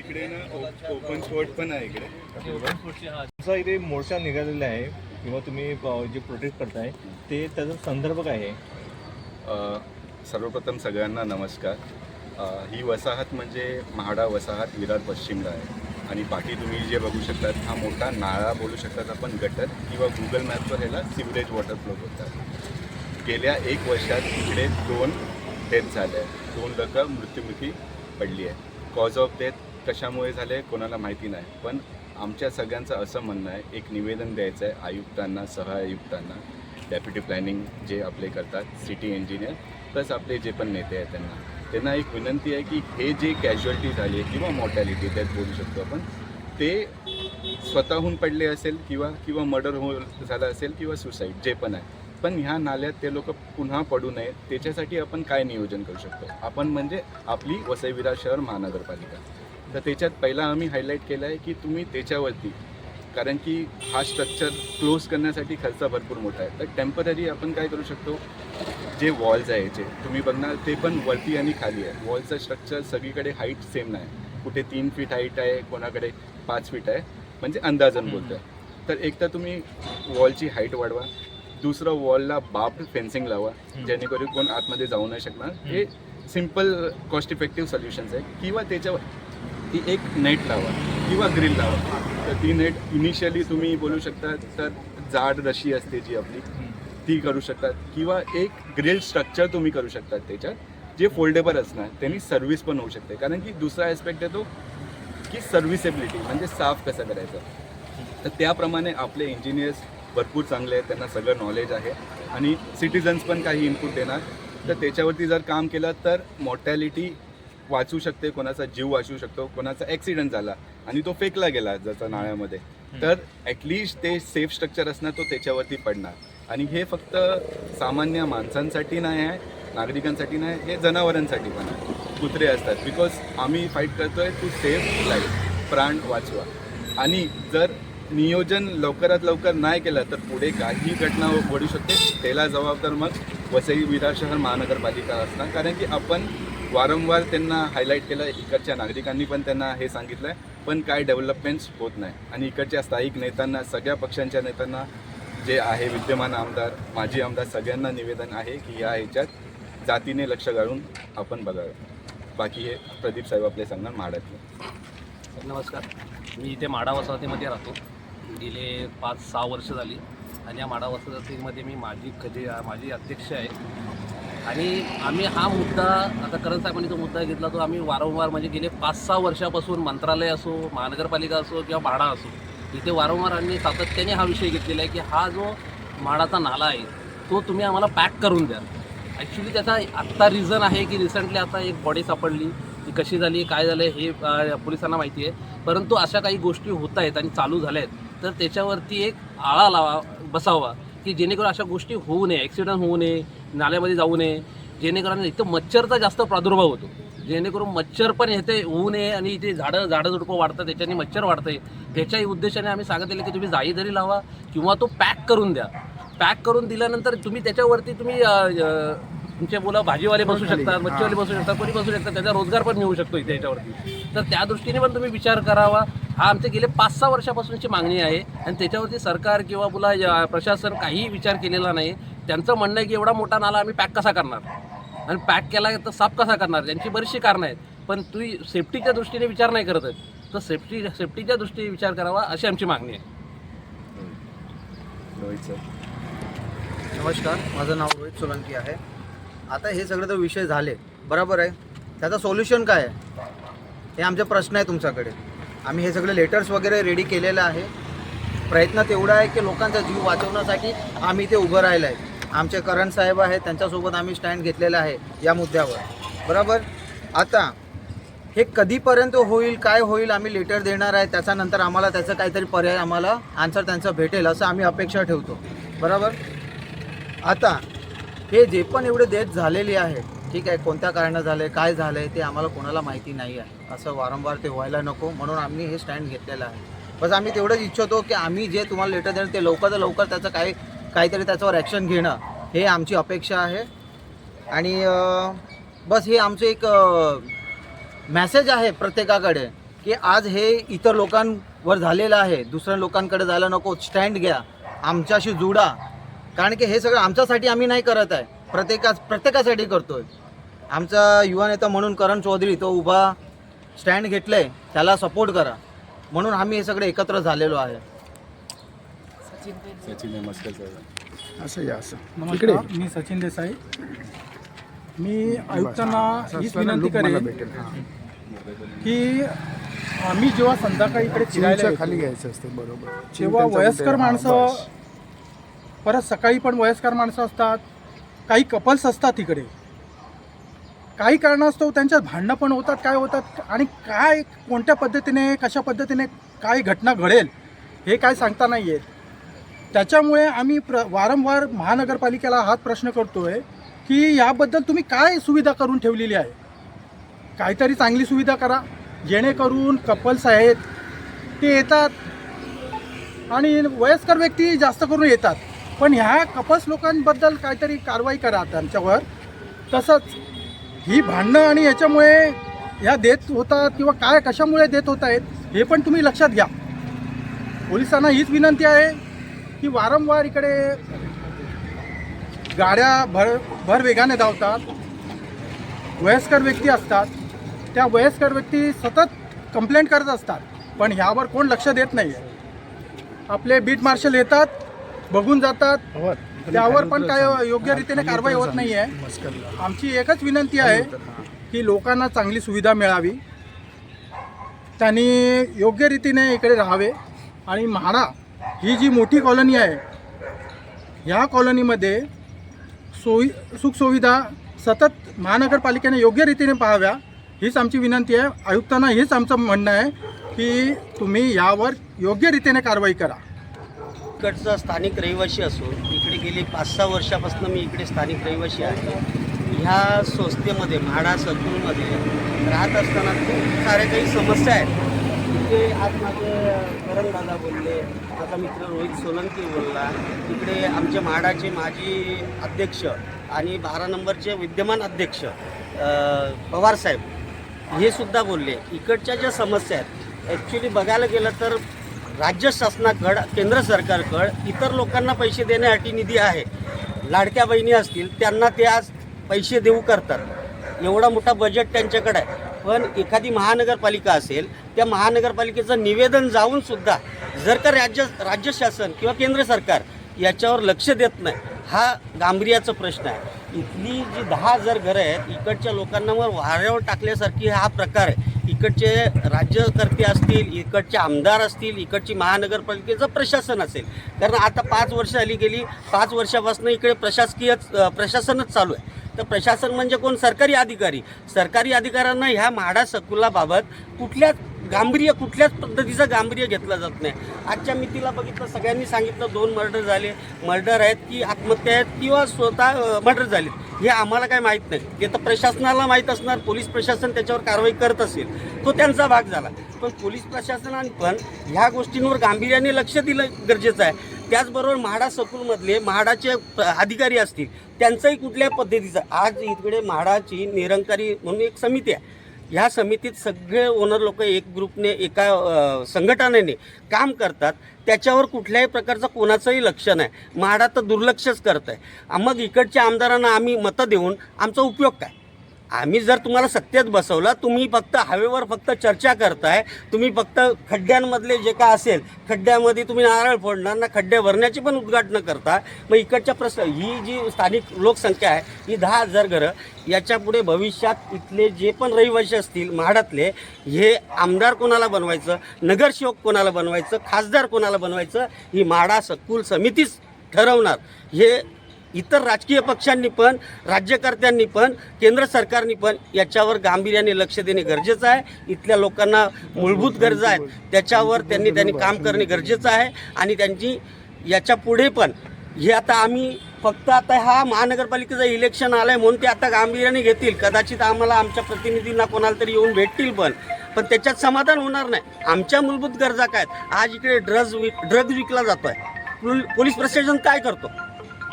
इकडे ना open spot पण आहे इकडे. तुमचा इथे मोर्चा निघालेला आहे किंवा तुम्ही जे प्रोटेक्ट करताय ते त्याचा संदर्भ काय आहे? सर्वप्रथम सगळ्यांना नमस्कार. ही वसाहत म्हणजे म्हाडा वसाहत विरार पश्चिमला आहे. आणि बाकी तुम्ही जे बघू शकतात हा मोठा नाळा बोलू शकतात आपण गटर किंवा गुगल मॅपवर ह्याला सिवरेज वॉटर फ्लो बोलतात. गेल्या एक वर्षात इकडे दोन डेथ झाल्या आहेत. दोन लोक मृत्युमुखी पडली आहे कॉज ऑफ डेथ कशामुळे झाले कोणाला माहिती नाही. पण आमच्या सगळ्यांचं असं म्हणणं आहे एक निवेदन द्यायचं आहे आयुक्तांना सहआयुक्तांना डेप्युटी प्लॅनिंग जे आपले करतात सिटी इंजिनियर प्लस आपले जे पण नेते आहेत त्यांना. त्यांना एक विनंती आहे की हे जे कॅज्युअलिटी झाली आहे किंवा मॉर्टॅलिटी त्यात बोलू शकतो आपण ते स्वतःहून पडले असेल किंवा किंवा मर्डर हो झालं असेल किंवा सुसाईड जे पण आहे. पण ह्या नाल्यात ते लोक पुन्हा पडू नयेत त्याच्यासाठी आपण काय नियोजन करू शकतो? आपण म्हणजे आपली वसईविरा शहर महानगरपालिका. तर त्याच्यात पहिला आम्ही हायलाईट केलं आहे की तुम्ही त्याच्यावरती कारण की हा स्ट्रक्चर क्लोज करण्यासाठी खर्च भरपूर मोठा आहे. तर टेंपररी आपण काय करू शकतो? जे वॉल्स आहे याचे तुम्ही बघणार ते पण वरती आणि खाली आहे. वॉलचं स्ट्रक्चर सगळीकडे हाईट सेम नाही. कुठे तीन फीट हाईट आहे कोणाकडे पाच फीट आहे म्हणजे अंदाजन बोलतोय. तर एक तर तुम्ही वॉलची हाईट वाढवा. दुसरं वॉलला बाप फेन्सिंग लावा जेणेकरून कोण आतमध्ये जाऊ नाही शकणार. हे सिंपल कॉस्ट इफेक्टिव्ह सोल्युशन्स आहे किंवा त्याच्यावर ती एक नेट लावा. किंवा ग्रिल लावा. तर ती नेट इनिशियली तुम्ही बोलू शकता तर जाड रशी असते जी आपली ती करू शकतात. किंवा एक ग्रिल स्ट्रक्चर तुम्ही करू शकतात त्याच्यात जे फोल्डेबल असणार त्यांनी सर्व्हिस पण होऊ शकते. कारण की दुसरा ॲस्पेक्ट येतो की सर्व्हिसेबिलिटी म्हणजे साफ कसं करायचं. तर त्याप्रमाणे आपले इंजिनियर्स भरपूर चांगले आहेत त्यांना सगळं नॉलेज आहे. आणि सिटिझन्स पण काही इनपुट देणार. तर त्याच्यावरती जर काम केलं तर मॉर्टॅलिटी वाचू शकते कोणाचा जीव वाचू शकतो कोणाचा ॲक्सिडेंट झाला आणि तो फेकला गेला जसा नाळ्यामध्ये. तर ॲटलिस्ट ते सेफ स्ट्रक्चर असणार तो त्याच्यावरती पडणार. आणि हे फक्त सामान्य माणसांसाठी नाही आहे नागरिकांसाठी नाही हे जनावरांसाठी पण आहे. कुत्रे असतात. बिकॉज आम्ही फाईट करतोय टू सेफ लाईफ प्राण वाचवा. आणि जर नियोजन लवकरात लवकर नाही केलं तर पुढे काही घटना घडू शकते. त्याला जबाबदार मग वसई विरार शहर महानगरपालिका असणार. कारण की आपण वारंवार त्यांना हायलाईट केलं. इकडच्या नागरिकांनी पण त्यांना हे सांगितलं आहे पण काय डेव्हलपमेंट्स होत नाही. आणि इकडच्या स्थायिक नेत्यांना सगळ्या पक्षांच्या नेत्यांना जे आहे विद्यमान आमदार माजी आमदार सगळ्यांना निवेदन आहे की या ह्याच्यात जातीने लक्ष घालून आपण बघावं. बाकी हे प्रदीप साहेब आपले सांगणार माडातले नमस्कार. मी इथे माडा वसाहतीमध्ये राहतो. गेले पाच सहा वर्ष झाली. आणि या माडा वसाहतीमध्ये मी माझी कधी माझी अध्यक्ष आहे. आणि आम्ही हा मुद्दा आता करण साहेबांनी जो मुद्दा घेतला तो आम्ही वारंवार म्हणजे गेले पाच सहा वर्षापासून मंत्रालय असो महानगरपालिका असो किंवा म्हाडा असो इथे वारंवार आम्ही सातत्याने हा विषय घेतलेला आहे की हा जो म्हाडाचा नाला आहे तो तुम्ही आम्हाला पॅक करून द्या. ॲक्च्युली त्याचा आत्ता रिझन आहे की रिसेंटली आता एक बॉडी सापडली ती कशी झाली काय झालं हे पोलिसांना माहिती आहे. परंतु अशा काही गोष्टी होत आहेत आणि चालू झाल्या आहेत तर त्याच्यावरती एक आळा लावा बसावा की जेणेकरून अशा गोष्टी होऊ नये ॲक्सिडंट होऊ नये नाल्यामध्ये जाऊ नये. जेणेकरून इथं मच्छरचा जास्त प्रादुर्भाव होतो. जेणेकरून मच्छर पण येते होऊ नये आणि इथे झाडं झाडं झुडपं वाढतात त्याच्याने मच्छर वाढतंय. त्याच्याही उद्देशाने आम्ही सांगितलेलं की तुम्ही जाई जरी लावा किंवा तो पॅक करून द्या. पॅक करून दिल्यानंतर तुम्ही त्याच्यावरती तुम्ही तुमचे मुलं भाजीवाले बसू शकतात मच्छीवाले बसू शकतात कोणी बसू शकतात त्याचा रोजगार पण मिळू शकतो इथे याच्यावरती. तर त्या दृष्टीने पण तुम्ही विचार करावा. हा आमचे गेले पाच सहा वर्षापासूनची मागणी आहे आणि त्याच्यावरती सरकार किंवा मुला या प्रशासन काहीही विचार केलेला नाही. त्यांचं म्हणणं आहे की एवढा मोठा नाला आम्ही पॅक कसा करणार? आणि पॅक केला तर साफ कसा करणार? त्यांची बरीचशी कारणं आहेत. पण तुम्ही सेफ्टीच्या दृष्टीने विचार नाही करत आहेत. तर सेफ्टी सेफ्टीच्या दृष्टीने विचार करावा अशी आमची मागणी आहे. रोहित सर. नमस्कार. माझं नाव रोहित सोलंकी आहे. आता हे सगळे तर विषय झाले. बरोबर आहे. त्याचं सोल्युशन काय आहे? हे आमचे प्रश्न आहे तुमच्याकडे. आम्ही हे सगळे लेटर्स वगैरे रेडी केलेलं आहे. प्रयत्न तेवढा आहे की लोकांचा जीव वाचवण्यासाठी आम्ही इथे उभं राहिलं आहे. आमचे करण साहेब आहेत त्यांच्यासोबत आम्ही स्टँड घेतलेला आहे या मुद्द्यावर. बरोबर? आता हे कधीपर्यंत होईल काय होईल आम्ही लेटर देणार आहे त्याच्यानंतर आम्हाला त्याचं काहीतरी पर्याय आम्हाला आन्सर त्यांचं भेटेल असं आम्ही अपेक्षा ठेवतो. बरोबर? आता हे जे पण एवढे देत झालेली आहे ठीक आहे कोणत्या कारणानं आहे काय झालं आहे ते आम्हाला कोणाला माहिती नाही आहे. असं वारंवार ते व्हायला नको म्हणून आम्ही हे स्टँड घेतलेलं आहे. बस आम्ही तेवढंच इच्छितो की आम्ही जे तुम्हाला लेटर देणार ते लवकरात लवकर त्याचं काही काहीतरी त्याच्यावर ॲक्शन घेणं हे आमची अपेक्षा आहे. आणि बस हे आमचं एक मॅसेज आहे प्रत्येकाकडे की आज हे इतर लोकांवर झालेलं आहे. दुसऱ्या लोकांकडे जायला नको स्टँड घ्या आमच्याशी जुडा. कारण की हे सगळं आमच्यासाठी आम्ही नाही करत आहे. प्रत्येका प्रत्येकासाठी करतो आहे आमचा युवा नेता म्हणून करण चौधरी तो उभा स्टँड घेतलं आहे त्याला सपोर्ट करा. म्हणून आम्ही हे सगळे एकत्र झालेलो आहे. सचिन नमस्कार सर असं या असं. नमस्कार मी सचिन देसाई. मी आयुक्तांना हीच विनंती करेन भेटेल. की आम्ही जेव्हा संध्याकाळी इकडे फिरायला येतो, खाली घ्यायचं असते बरोबर. तेव्हा त्यांचा वयस्कर हां, माणसं बस. परत सकाळी पण वयस्कर माणसं असतात काही कपल्स असतात तिकडे काही कारणास्तव त्यांच्यात भांडणं पण होतात काय होतात आणि काय कोणत्या पद्धतीने कशा पद्धतीने काय घटना घडेल हे काय सांगता नाही येत त्याच्यामुळे आम्ही प्र वारंवार महानगरपालिकेला हाच प्रश्न करतो आहे की याबद्दल तुम्ही काय सुविधा करून ठेवलेली आहे? काहीतरी चांगली सुविधा करा जेणेकरून कपल्स आहेत ते येतात आणि वयस्कर व्यक्ती जास्त करून येतात. पण ह्या कपल्स लोकांबद्दल काहीतरी कारवाई करा त्यांच्यावर. तसंच ही भांडणं आणि याच्यामुळे ह्या देत होतात किंवा काय कशामुळे देत होत आहेत हे पण तुम्ही लक्षात घ्या. पोलिसांना हीच विनंती आहे की वारंवार इकडे गाड्या भर भर वेगाने धावतात. वयस्कर व्यक्ती असतात. त्या वयस्कर व्यक्ती सतत कंप्लेंट करत असतात. पण ह्यावर कोण लक्ष देत नाही आहे आपले बीट मार्शल येतात बघून जातात. त्यावर पण काय योग्य रीतीने कारवाई होत नाही आहे आमची एकच विनंती आहे की लोकांना चांगली सुविधा मिळावी. त्यांनी योग्य रीतीने इकडे राहावे आणि म्हाडा ही जी मोठी कॉलनी आहे ह्या कॉलनीमध्ये सोयी सुखसुविधा सतत महानगरपालिकेने योग्य रीतीने पाहाव्या हीच आमची विनंती आहे. आयुक्तांना हेच आमचं म्हणणं आहे की तुम्ही यावर योग्य रीतीने कारवाई करा. इकडचा स्थानिक रहिवासी असून इकडे गेली पाच सहा वर्षापासून मी इकडे स्थानिक रहिवासी आहे. ह्या संस्थेमध्ये म्हाडा सतूरमध्ये राहत असताना खूप साऱ्या काही समस्या आहेत. म्हणजे आज माझे करण दादा बोलले माझा मित्र रोहित सोलंकी बोलला तिकडे आमच्या म्हाडाचे माजी अध्यक्ष आणि बारा नंबरचे विद्यमान अध्यक्ष पवार पवारसाहेब हे सुद्धा बोलले. इकडच्या ज्या समस्या आहेत ॲक्च्युली बघायला गेलं तर राज्य शासनाकडं केंद्र सरकारकडं इतर लोकांना पैसे देण्यासाठी निधी आहे. लाडक्या बहिणी असतील त्यांना ते आज पैसे देऊ करतात. एवढा मोठा बजेट त्यांच्याकडे आहे. पण एखादी महानगरपालिका असेल त्या महानगरपालिकेचं निवेदन जाऊन सुद्धा जर का राज्य राज्य शासन किंवा केंद्र सरकार याच्यावर लक्ष देत नाही हा गांभीर्याचा प्रश्न आहे. इथली जी दहा हजार घरं आहेत इकडच्या लोकांना मग वाऱ्यावर टाकल्यासारखी हा प्रकार आहे. इकडचे राज्यकर्ते असतील इकडचे आमदार असतील इकडची महानगरपालिकेचं प्रशासन असेल. कारण आता पाच वर्ष आली गेली पाच वर्षापासून इकडे प्रशासकीय प्रशासनच चालू आहे. तर प्रशासन म्हणजे कोण? सरकारी अधिकारी. सरकारी अधिकाऱ्यांना ह्या म्हाडा सकुलाबाबत कुठल्याच गांभीर्य कुठल्याच पद्धतीचं गांभीर्य घेतलं जात नाही. आजच्या मितीला बघितलं सगळ्यांनी सांगितलं दोन मर्डर झाले. मर्डर आहेत की आत्महत्या आहेत किंवा स्वतः मर्डर झाले हे आम्हाला काय माहीत नाही. ते तर प्रशासनाला माहीत असणार पोलीस प्रशासन त्याच्यावर कारवाई करत असेल. तो त्यांचा भाग झाला. पण पोलीस प्रशासनाने पण ह्या गोष्टींवर गांभीर्याने लक्ष दिलं गरजेचं आहे. त्याचबरोबर म्हाडा सकूलमधले म्हाडाचे अधिकारी असतील त्यांचंही कुठल्या पद्धतीचं आज इकडे म्हाडाची निरंकारी म्हणून एक समिती आहे. ह्या समितीत सगळे ओनर लोक एक ग्रुपने एका संघटनेने काम करतात. त्याच्यावर कुठल्याही प्रकारचं कोणाचंही लक्ष नाही. म्हाडा तर दुर्लक्षच करत आहे मग इकडच्या आमदारांना आम्ही मतं देऊन आमचा उपयोग काय? आम्ही जर तुम्हाला सत्तेत बसवलं तुम्ही फक्त हवेवर फक्त चर्चा करताय तुम्ही फक्त खड्ड्यांमधले जे काय असेल खड्ड्यामध्ये तुम्ही नारळ फोडणार ना खड्डे भरण्याची पण उद्घाटनं करता. मग इकडच्या प्रश्न ही जी स्थानिक लोकसंख्या आहे ही दहा हजार घरं याच्यापुढे भविष्यात इथले जे पण रहिवासी असतील म्हाडातले हे आमदार कोणाला बनवायचं नगरसेवक कोणाला बनवायचं खासदार कोणाला बनवायचं ही म्हाडा सकुल समितीच ठरवणार. हे इतर राजकीय पक्षांनी पण राज्यकर्त्यांनी पण केंद्र सरकारनी पण याच्यावर गांभीर्याने लक्ष देणे गरजेचं आहे. इथल्या लोकांना मूलभूत गरजा आहेत. त्याच्यावर त्यांनी त्यांनी काम करणे गरजेचं आहे आणि त्यांची याच्यापुढे पण. हे आता आम्ही फक्त आता हा महानगरपालिकेचं इलेक्शन आलं आहे म्हणून ते आता गांभीर्याने घेतील. कदाचित आम्हाला आमच्या प्रतिनिधींना कोणाला तरी येऊन भेटतील पण. पण त्याच्यात समाधान होणार नाही. आमच्या मूलभूत गरजा काय आहेत? आज इकडे ड्रग्ज विक ड्रग्ज विकला जातो आहे पोलीस प्रशासन काय करतो?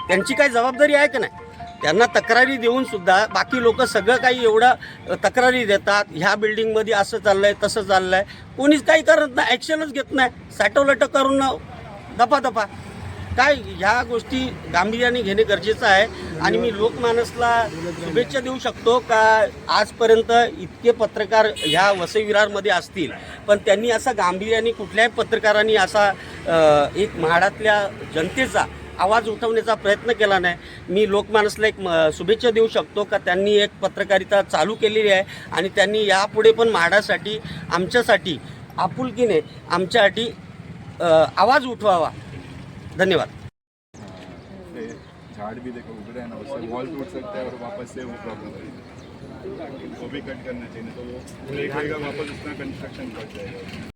त्यांची काय जबाबदारी आहे का नाही? त्यांना तक्रारी देऊन सुद्धा बाकी लोक सगळं काही एवढं तक्रारी देतात ह्या बिल्डिंगमध्ये असं चाललं आहे तसं चाललं आहे कोणीच काही करत नाही ॲक्शनच घेत नाही. सॅटोलट करून दफा दफा. काय ह्या गोष्टी गांभीर्याने घेणे गरजेचं आहे. आणि मी लोकमानसला शुभेच्छा देऊ शकतो का आजपर्यंत इतके पत्रकार ह्या वसई विरारमध्ये असतील. पण त्यांनी असा गांभीर्याने कुठल्याही पत्रकारांनी असा एक म्हाडातल्या जनतेचा आवाज उठवण्याचा प्रयत्न केला नाही. मी लोकमानसला एक म- शुभेच्छा देऊ शकतो का? त्यांनी एक पत्रकारिता चालू केलेली आहे आणि त्यांनी यापुढे पण म्हाडासाठी आमच्यासाठी आपुलकीने आमच्यासाठी आवाज उठवावा. धन्यवाद. झाड़ भी देखो उग रहे हैं ना उससे वॉल टूट सकता है और वापस से वो प्रॉब्लम वो भी कट करना चाहिए तो वो ब्रेक वापस उतना कंस्ट्रक्शन कर जाएगा